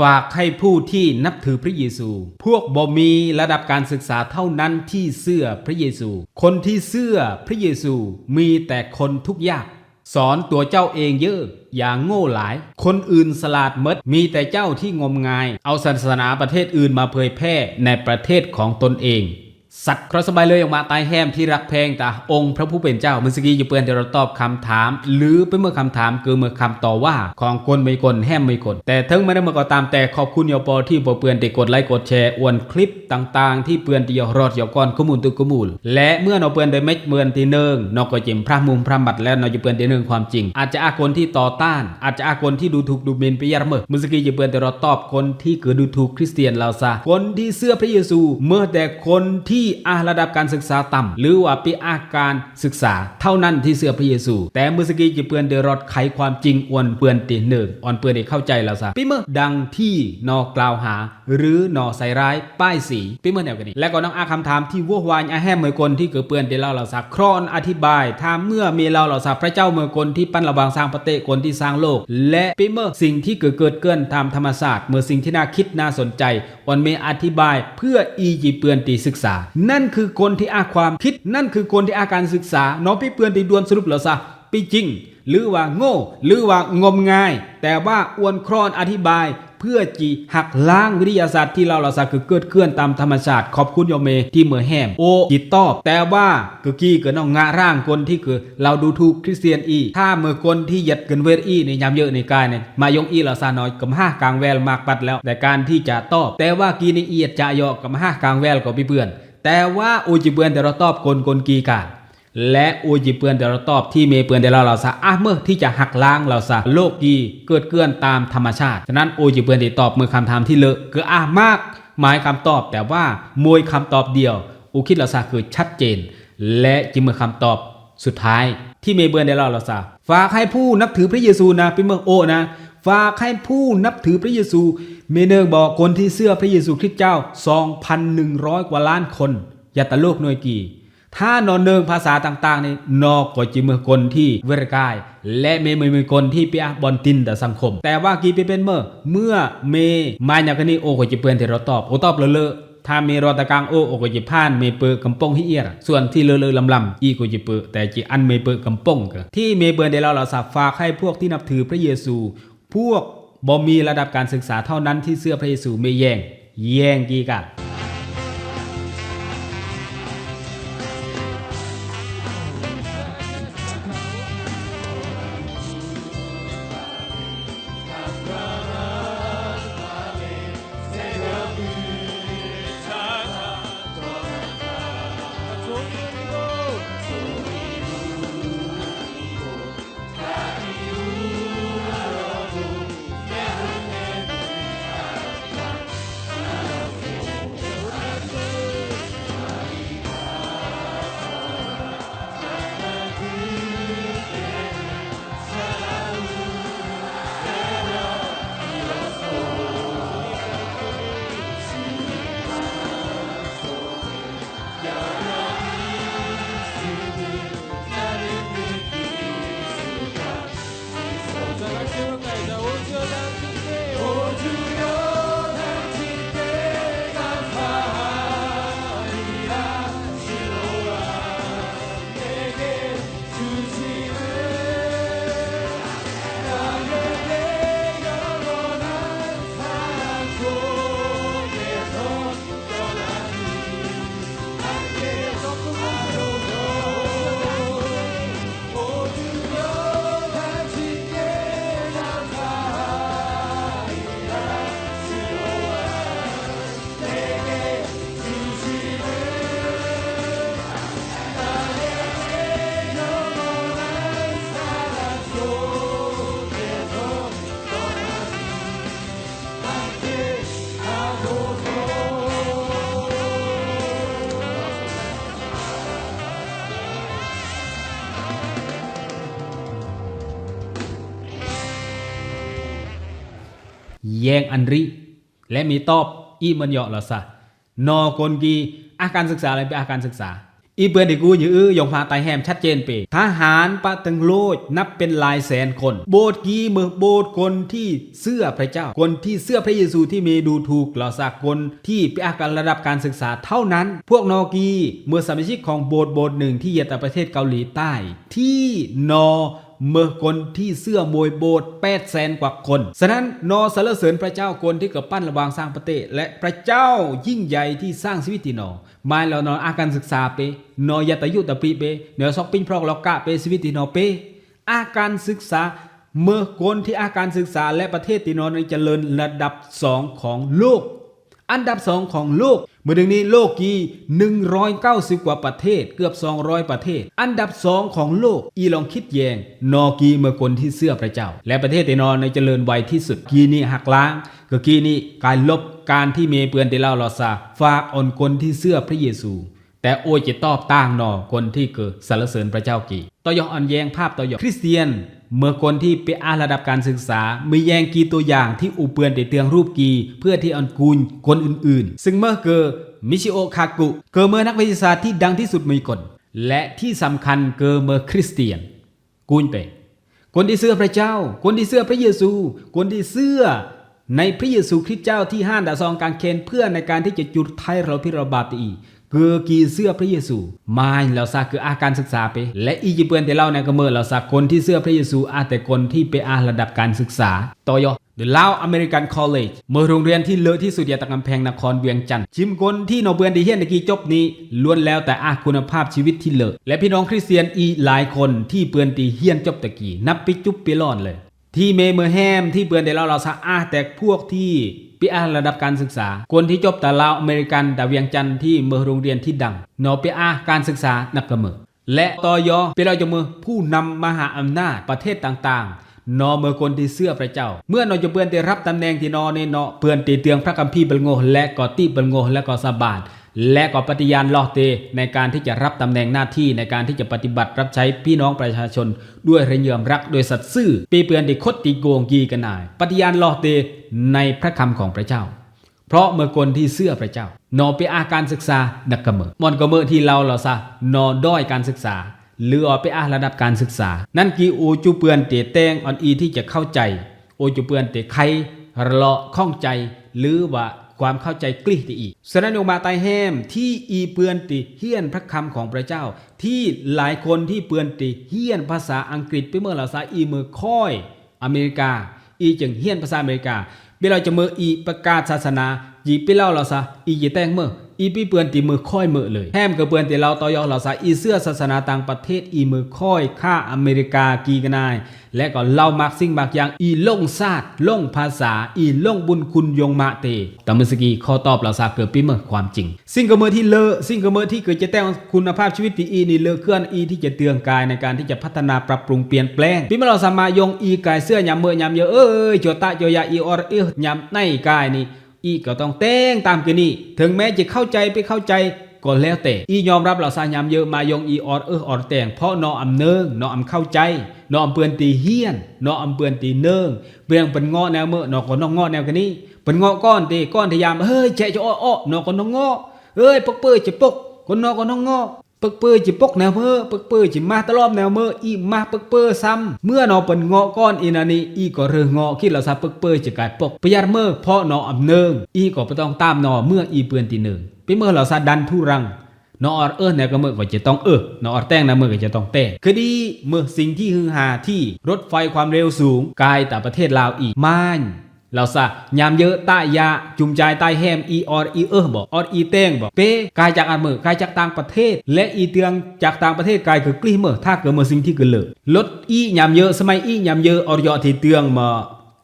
ฝากให้ผู้ที่นับถือพระเยซู พวกบ่มีระดับการศึกษาเท่านั้นที่เสื้อพระเยซู คนที่เสื้อพระเยซูมีแต่คนทุกข์ยาก สอนตัวเจ้าเองเยอะ อย่างโง่หลาย คนอื่นสลาดมดมีแต่เจ้าที่งมงาย เอาศาสนาประเทศอื่นมาเผยแพร่ในประเทศของตนเอง สัตว์ครอสบายเลยออกมาตายแห้มที่รักแพงตาองค์พระผู้เป็นเจ้าเมื่อสกี้จะเปื่อนเดี๋ยวเราตอบคำถาม หรือเป็นเมื่อคำถามคือเมื่อคำต่อว่าของคนไม่คนแห้มไม่คน แต่ถึงไม่ได้เมื่อก็ตามแต่ขอบคุณยอปอที่บ่เปื่อนได้กดไลค์กดแชร์อวนคลิปต่างๆ ที่เปื่อนที่ยอรอดยอก้อนข้อมูลตุกข้อมูล และเมื่อนอเปื่อนได้เม็ดเมือนที่เนิงนอกก็จิมพระมุมพระบัดและนอจะเปื่อนที่เนิงความจริง อาจจะอาคนที่ต่อต้าน อาจจะอาคนที่ดูถูกดูหมิ่นไปยารเมิดเมื่อสกี้จะเปื่อนแต่เราตอบคนที่เกิดดูถูกคริสเตียนเราซะคนที่เสื้อพระเยซู เมื่อแต่คนที่ที่อาระดับการศึกษาต่ำหรือว่าปีอาการศึกษา เท่านั้นที่เสื้อพระเยซู แต่เมื่อสกีจะเปื่อนเดรอดไขความจริงอวนเปื่อนตีหนึ่งอ่อนเปื่อนได้เข้าใจแล้วซะพี่เมื่อดังที่นอกล่าวหา หรือนอใส่ร้ายป้ายสีพี่เมื่อแนวกันนี้และก็น้องอาคำถามที่วัววายอาแฮมเมื่อคนที่เกิดเปื่อนได้เล่าเราซะครอนอธิบายถ้าเมื่อมีเราเราซะพระเจ้าเมื่อคนที่ปั้นระบางสร้างประเทศคนที่สร้างโลก และพี่เมื่อสิ่งที่เกิดเกิดเกินตามธรรมศาสตร์เมื่อสิ่งที่น่าคิดน่าสนใจออนเมอธิบายเพื่ออีจีเปือนตีศึกษานั่นคือคนที่อาความคิด นั่นคือคนที่อาการศึกษา น้องพี่เปือนตีดวนสรุปเหรอซะปีจริง หรือว่าโง่ หรือว่างมงาย แต่ว่าอวนครอนอธิบาย เพื่อจีหักล้างวิทยาศาสตร์ที่เราเราซะคือเกิดเคลื่อนตามธรรมชาติขอบคุณโยเมที่เหมื่อแหมโอจิตตอบ แต่ว่าคือกี้เกิดน้องงาร่างคนที่คือ เราดูถูกคริสเตียนอี ถ้าเมื่อคนที่หยัดเกินเวรอีในยามเยอะในกายเนี่ยมายงอีเราซาน้อยกับห้ากลางแวลมากปัดแล้ว แต่การที่จะตอบ แต่ว่ากีในเอียดจะยอกับห้ากลางแวลก็พี่เพื่อน แต่ว่าโอจิเบือนแต่เราตอบคนคนกีการและโอจิเปือนเดี๋ยวเราตอบที่เมเปือนเดี๋ยวเราเราซะอะเมื่อที่จะหักล้างเราซะโลกีเกิดเกื้อนตามธรรมชาติฉะนั้นโอจิเปือนได้ตอบเมื่อคำถามที่เลอะคืออะมาก หมายคำตอบแต่ว่ามวยคำตอบเดียวอูคิดเราซะคือชัดเจน และจิเมื่อคำตอบสุดท้ายที่เมเปือนเดี๋ยวเราเราซะฝากให้ผู้นับถือพระเยซูนะพี่เมืองโอนะ ฝากให้ผู้นับถือพระเยซู เมเนอร์บอกคนที่เสื้อพระเยซูคริสต์เจ้า 2,100 กว่าล้านคนอย่าตะโลกหน่วยกี่ ถ้านอนเนิงภาษาต่างๆนี่นอกก็จิมือคนที่เวรกาย และเมมือมือคนที่เปียบอลตินแต่สังคม แต่ว่ากีไปเป็นเมื่อ เมื่อเมมาอย่างนี้โอ้ก็จะเปือนที่เราตอบโอตอบเลอะๆถ้ามีรอตะกางโอโอก็จะผ่านเมเปอร์กำปงฮิเอียรส่วนที่เลอะๆลำๆอีก็จะเปอแต่จีอันเมเปอร์กำปงกที่เมเปือนเดเราเราสับฝากให้พวกที่นับถือพระเยซู พวกบ่มีระดับการศึกษาเท่านั้นที่เสื้อพระเยซูไม่แย่งแย่งกีกัน แยงอันริและมีตอบอีมันเหยาะละซะนอกลกีอาการศึกษาอะไรเป็นอาการศึกษา อีเปือนที่กูยื้อยงพาไตแฮมชัดเจนเปทหารปะตังโลดนับเป็นหลายแสนคน โบสถ์กีเมือโบสถ์คนที่เสื้อพระเจ้า คนที่เสื้อพระเยซูที่มีดูถูกเหล่าสากลที่ไปอาการระดับการศึกษาเท่านั้น พวกนอกีเมื่อสมาชิกของโบสถ์โบสถ์หนึ่งที่เยตประเทศเกาหลีใต้ ที่นอ เมื่อคนที่เสื้อมวยโบสถ์แปดแสนกว่าคนฉะนั้นนอสรรเสริญพระเจ้าคนที่เกิดปั้นระวางสร้างประเทศและพระเจ้ายิ่งใหญ่ที่สร้างชีวิตที่นอมายแล้วนออาการศึกษาเปนอยาตยุตะปีเปเนอซอกปิ้งพรอกลอกกะเปชีวิตที่นอเป อาการศึกษาเมื่อคนที่อาการศึกษาและประเทศที่นอนเจริญระดับสองของโลก อันดับสองของโลก เมื่อดึงนี้โลกกี่190 กว่าประเทศเกือบ 200 ประเทศ อันดับสองของโลก อีลองคิดแยง นอกีเมื่อคนที่เสื้อพระเจ้า และประเทศที่นอนในเจริญไวที่สุดกีนี้หักล้างก็กีนี้การลบการที่เมเปือนที่เล่าลอซาฝากอ่อนคนที่เสื้อพระเยซูแต่โอจะตอบต่างนอคนที่เกิดสรรเสริญพระเจ้ากี่ต่อยออ่อนแยงภาพต่อยอคริสเตียน เมื่อคนที่ไปอ่านระดับการศึกษามีแยงกีตัวอย่างที่อุเปือนติเตืองรูปกี เพื่อที่อันกูลคนอื่นๆ ซึ่งเมื่อเกิดมิชิโอคากุเกิดเมื่อนักวิทยาศาสตร์ที่ดังที่สุดมีคนและที่สำคัญเกิดเมื่อคริสเตียน กูลไปคนที่เชื่อพระเจ้า คนที่เชื่อพระเยซู คนที่เชื่อในพระเยซูคริสต์เจ้าที่ห้านดาซองการเคนเพื่อในการที่จะจุดไทยเราพิรบาปตี เกือกีเสื้อพระเยซูไม่เราซาคืออาการศึกษาไป และอียิปเปือนแต่เล่าในกระเมื่อเราซาคนที่เสื้อพระเยซูอาแต่คนที่ไปอาระดับการศึกษาต่อยอ The Lao American College เมื่อโรงเรียนที่เลอะที่สุดยาตะกำแพงนครเวียงจันทร์ชิมคนที่นอเบือนดีเฮียนตะกี้จบนี้ล้วนแล้วแต่อาคุณภาพชีวิตที่เลอะและพี่น้องคริสเตียนอีหลายคนที่เปือนตีเฮียนจบตะกี้นับปิจุบปิลอนเลย ที่เมเมอร์แฮมที่เบือนเดเราเราสะอาแต่พวกที่ปีอาระดับการศึกษา คนที่จบแต่ลาวอเมริกันดาเวียงจันทร์ที่เมืองโรงเรียนที่ดังนอปีอาการศึกษานักกระเมือและตอยอเป็นเราจะมือผู้นำมหาอำนาจประเทศต่างๆ นอเมื่อคนที่เสื้อพระเจ้า เมื่อนอจะเปือนได้รับตำแหน่งที่นอในนอเปือนตีเตืองพระคัมภีร์เบลโงและก็ตีเบลโงและก็สาบานและก็ปฏิญาณลอเตในการที่จะรับตำแหน่งหน้าที่ในการที่จะปฏิบัติรับใช้พี่น้องประชาชน ด้วยระเยื่อมรักโดยสัตย์ซื่อปีเปือนดิคดตีโกงกีกันนาย ปฏิญาณลอเตในพระคำของพระเจ้า เพราะเมื่อคนที่เสื้อพระเจ้านอไปอาการศึกษานักกระเมอมอนกระเมอที่เราเราซะนอด้อยการศึกษา หรือออกไปอาระดับการศึกษา นั่นกีโอจูเปือนเตแตงออนอีที่จะเข้าใจ โอจูเปือนเตไขระเลาะข้องใจ หรือว่าความเข้าใจกลิ้ที่อีกฉะนั้นออกมาไตแฮมที่อีเปือนติเฮียนพระคำของพระเจ้า ที่หลายคนที่เปือนติเฮียนภาษาอังกฤษไปเมื่อเราซาอีมือค่อยอเมริกา อีจึงเฮียนภาษาอเมริกาเวลาจะมืออีประกาศศาสนายีไปเล่าเราซะอียีแตงเมื่อ อีปีเปือนตีมือค่อยมือเลยแฮมกับเปือนตีเราต่อยอเราซะอีเสื้อศาสนาต่างประเทศอีมือค่อยค่าอเมริกากีกนาย และก็เล่ามักสิ่งบางอย่างอีล่งซาดล่งภาษาอีล่งบุญคุณยงมาเตตามมือสกีข้อตอบเราซาเกิดปีเมื่อความจริง สิ่งกระเมื่อที่เลอะสิ่งกระเมื่อที่เกิดจะแต่งคุณภาพชีวิตตีอีนี่เลอะเคลื่อนอีที่จะเตือนกายในการที่จะพัฒนาปรับปรุงเปลี่ยนแปลงปีเมื่อเราสามารถยงอีกายเสื้อยำเมื่อยำเยอะเอ้ยโจตะโจยาอีออร์เอ้ยยำในกายนี่ อีก็ต้องเต้งตามกันนี่ถึงแม้จะเข้าใจไปเข้าใจก็แล้วแต่อียอมรับเราสายามเยอะมายงอีออดเออออดแต่งเพราะนออำเนิงนออำเข้าใจ นออำเปือนตีเฮียน นออำเปือนตีเนิงเบียงเป็นงอแนวเมื่อนอก็น้องงอแนวกันนี่เป็นงอก้อนตีก้อนทยามเฮ้ยแช่จะอ้ออ้อนอก็น้องงอเอ้ยปกเปื้อจะปกคนนอก็น้องงอ ปึกเปื้อจิปกแนวเมื่อปึกเปื้อจิมาตลอดแนวเมื่ออีมาปึกเปื้อซ้ำเมื่อนอเป็นเงาะก้อนอีนานีอีก็เรืองเงาะคิดเราซาปึกเปื้อจะกลายปกประหยัดเมื่อเพราะนออำเนิงอีก็ไม่ต้องตามนอเมื่ออีเปือนตีหนึ่งไปเมื่อเราซาดันทุรังนออเออเนี่ยก็เมื่อก็จะต้องเออนออแต้งนะเมื่อก็จะต้องแต้คดีเมื่อสิ่งที่ฮือฮาที่รถไฟความเร็วสูงกายแต่ประเทศลาวอีกม่าน เราซะยามเยอะตายาจุมใจตายแฮมอีออดอีเออบอกออดอีเต้งบอกเป้กายจากอันเมื่อกายจากต่างประเทศ และอีเตียงจากต่างประเทศกายคือกลิ้เมื่อถ้าเกิดเมื่อสิ่งที่เกิดเลยลดอียามเยอะสมัยอียามเยอะออดยอที่เตียงมา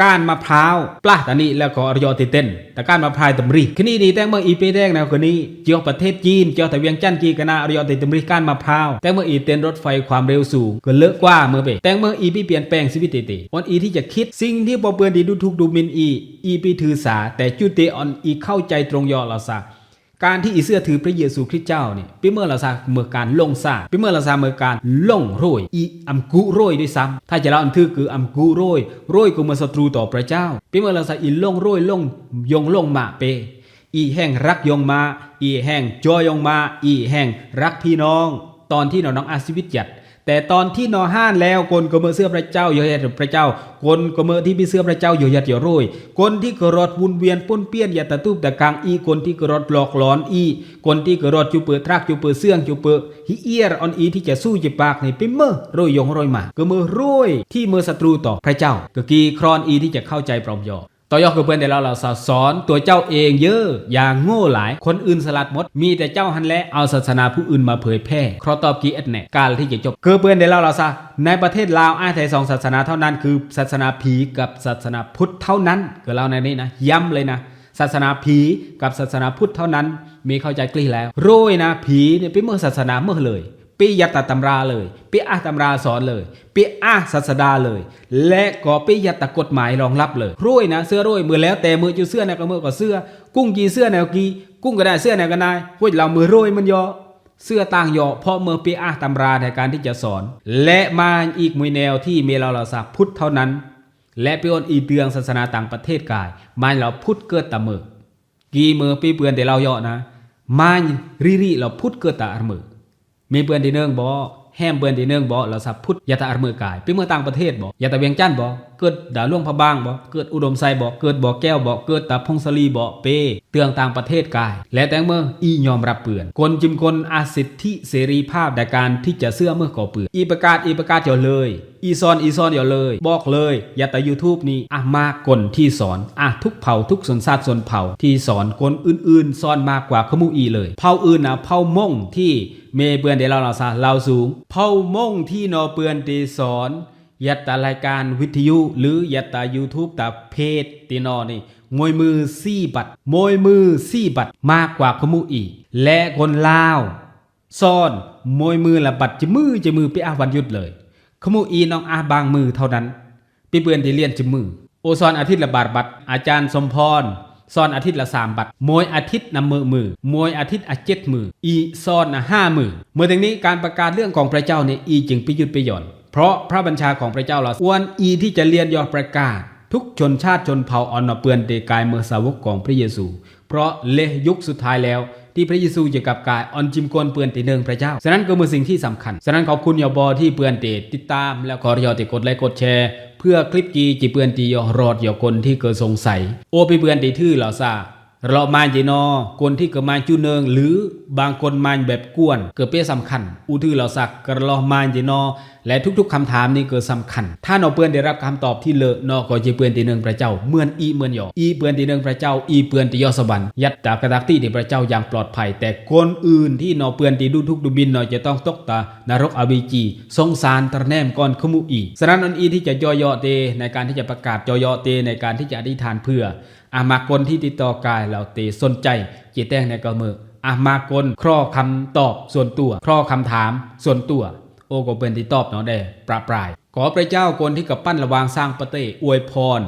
ก้านมะพร้าวปลาตานี้แล้วก็อรยอติเต้นแต่ก้านมะพร้าวตำรีคนี้นี่แตงเมื่ออีเปแดงแนวคนนี้เจียวประเทศจีนเจียวแต่เวียงจันทร์กีกนาอรยอติตำรีก้านมะพร้าวแตงเมื่ออีเต้นรถไฟความเร็วสูงก็เลอะกว่าเมื่อไปแตงเมื่ออีปีเปลี่ยนแปลงชีวิตเตวันอีที่จะคิดสิ่งที่ปอเปือนดีดูทุกดูมินอีอีปีถือสาแต่จุเตออนอีเข้าใจตรงยอเราซา การที่อีเสื้อถือพระเยซูคริสต์เจ้าเนี่ยป็นเมื่อเราซาเมื่อการลงซาป็นเมื่อเราซาเมื่อการลงโรยอีอัมกุโรยด้วยซ้ำถ้าจะเล่าอันทือคืออัมกุโรยโรยก็เมื่อศัตรูต่อพระเจ้าป็นเมื่อเราซาอีลงโรยลงยงลงมาเปอีอีแห่งรักยงมา อีแห่งจอยยงมา อีแห่งรักพี่น้อง ตอนที่น้องอาชีวิตหยัด แต่ตอนที่นอห้านแล้วคนก็เมื่อเสื้อพระเจ้าอยู่ยัดพระเจ้า คนก็เมื่อที่มีเสื้อพระเจ้าอยู่ยัดอยู่รุ่ยคนที่กรอดวนเวียนป้นเปี้ยนอย่าตะตุบตะกังอีคนที่กรอดหลอกหลอนอี คนที่กรอดจูเปิดทรักจูเปิดเสื่องจูเปิดฮิเอียร์ออนอีที่จะสู้จีปากในปิมเมอร์รอยยงรอยมาก็เมื่อรวยที่เมื่อศัตรูต่อพระเจ้าก็กีครอนอีที่จะเข้าใจปลอมยอ ต่อยอดกับเพื่อนเดี๋ยวเราเราสอนตัวเจ้าเองเยอะอย่างโง่หลาย คนอื่นสลัดหมด มีแต่เจ้าหันและเอาศาสนาผู้อื่นมาเผยแพร่ครอตอบกีเอ็ดแน่การที่จะจบเกือเพื่อนเดี๋ยวเราเราซะในประเทศลาวอ้ายไทยสองศาสนาเท่านั้นคือศาสนาผีกับศาสนาพุทธเท่านั้นเกิดเราในนี้นะย้ำเลยนะศาสนาผีกับศาสนาพุทธเท่านั้น มีเข้าใจกลี้แล้วโรยนะผีเนี่ยเป็นเมื่อศาสนาเมื่อเลย ปิยตตตำราเลย ปิอาตำราสอนเลย ปิอาศาสดาเลย และก็ปิยตกฎหมายรองรับเลยรุ่ยนะเสื้อรุ่ยมือแล้วแต่มือจูเสื้อแนวก็มือก็เสื้อ กุ้งกีเสื้อแนวกีกุ้งก็ได้เสื้อแนวก็ได้พวกเรามือรุ่ยมันยอเสื้อต่างยอเพราะเมื่อปิอาตำราในการที่จะสอน และมาอีกมวยแนวที่เมลาลาสาพุทธเท่านั้น และปียนอีเตืองศาสนาต่างประเทศกายมาเราพุทธเกิดตะมือกีมือปีเปือนแต่เราเยาะนะมาริริเราพุทธเกิดตะมือ มีเปือนที่เนื่องบ่แฮมเปือนที่เนื่องบ่เราสับพุทธยาตาอารมือกายเป็นเมื่อต่างประเทศบ่ยาตาเวียงจันทร์บ่เกิดดาวล่วงพะบางบ่เกิดอุดมไซบ่เกิดบ่อแก้วบ่เกิดตาพงศลีบ่เป ตืองต่างประเทศกาย และแต่เมื่ออียอมรับเปือนคนจิมคนอาสิทธิเสรีภาพในการที่จะเสื้อเมื่อก่อเปือนอีประกาศอีประกาศเดี๋ยวเลย อีซอนอีซอนเดี๋ยวเลย บอกเลยอย่าแต่ YouTube นี่อะมากคนที่สอนอะทุกเผ่าทุกชนชาติชนเผ่าที่สอนคนอื่นๆสอนมากกว่าขมูอีเลย เผ่าอื่นนะเผ่าม่งที่เมเปือนเดยวเราเราซะเราสูง เผ่าม่งที่นอเปือนตีสอนยัตตารายการวิทยุหรือยัตตา YouTube ตาเพจตีนอนี่ มวยมือซี่บัตรมวยมือซี่บัตรมากกว่าขมูอีและคนลาวซ่อนมวยมือละบัตรจะมือจะมือไปอาวันยุดเลยขมูอีน้องอาบางมือเท่านั้นปีเปือนที่เลียนจะมือโอซอนอาทิตย์ละบาทบัตรอาจารย์สมพรซอนอาทิตย์ละสามบัตรมวยอาทิตย์นำมือมือมวยอาทิตย์อาเจ็ดมือ อีซอนนะห้ามือเมื่อถึงนี้การประกาศเรื่องของพระเจ้าเนี่ยอีจึงไปหยุดไปหย่อน เพราะพระบัญชาของพระเจ้าเราอ้วนอีที่จะเรียนยอดประกาศ ทุกชนชาติชนเผ่าอ่อนเปือนเตกายเมื่อสาวกของพระเยซู เพราะเลยุคสุดท้ายแล้ว ที่พระเยซูจะกับกายออนจิมกวนเปือนตีเนืองพระเจ้าฉะนั้นก็มือสิ่งที่สำคัญฉะนั้นขอบคุณยอบอที่เปือนเตติดตาม แล้วขอรยอติกดไลค์กดแชร์ เพื่อคลิปกีจีเปือนตียอรอดยอคนที่เกิดสงสัย โอไปเปือนตีทื่อเหล่าซาเรามาจีนอคนที่เกิดมาจูเนิง หรือบางคนมาแบบกวนเกิดเปี้ยสำคัญ อุทือเราสักกระลอมาจีนอ และทุกๆคำถามนี่เกิดสำคัญ ถ้าเนอเปื่อนได้รับคำตอบที่เลอะนอก็จะเปื่อนตีเนืองพระเจ้าเหมือนอีเหมือนหยออีเปื่อนตีเนืองพระเจ้าอีเปื่อนตียอสวรรค์ยัดตากระดักที่ที่พระเจ้าอย่างปลอดภัย แต่คนอื่นที่เนอเปื่อนตีดูทุกดูบินเนอจะต้องตกตานรกอเวจีสงสารตรแนมก่อนขมุอีฉะนั้นอันอีที่จะย่อยๆเต ในการที่จะประกาศย่อยๆเต ในการที่จะอธิษฐานเพื่อ อามาคนที่ติดต่อกายเราเตสนใจจีแต้งในกระมืออามาคนครอคำตอบส่วนตัว ครอคำถามส่วนตัว โอก็เป็นที่ตอบเนาะได้ปราปราย ขอพระเจ้าคนที่กับปั้นระวางสร้างประเตอวยพร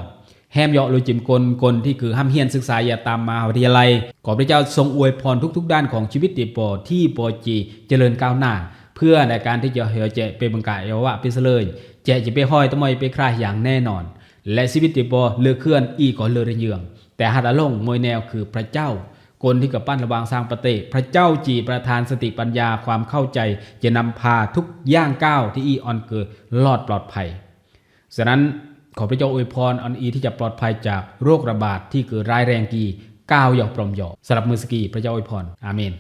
แฮมเหยาะลุจิมกลคนที่คือห้ามเฮียนศึกษาอย่าตามมาวิทยาลัย ขอพระเจ้าทรงอวยพรทุก ๆ ด้านของชีวิตติปอที่ปอจีเจริญก้าวหน้า เพื่อในการที่จะเหี่ยวแจะเป็นบังกายเอวะไปเสลยแจะจะไปห้อยตะมอยไปคลายอย่างแน่นอน และชีวิตติปอเลือเคลื่อนอีก่อนเลือระเยือง แต่หัตถลงมวยแนวคือพระเจ้า คนที่กับปั้นระวางสร้างประเตพระเจ้าจีประธานสติปัญญาความเข้าใจ จะนำพาทุกย่างก้าวที่อีออนเกิดรอดปลอดภัยฉะนั้นขอพระเจ้าอวยพรอันอีที่จะปลอดภัยจากโรคระบาดที่เกิดร้ายแรงกีก้าวหยอกปลอมหยอกสำหรับมือสกีพระเจ้าอวยพรอาเมน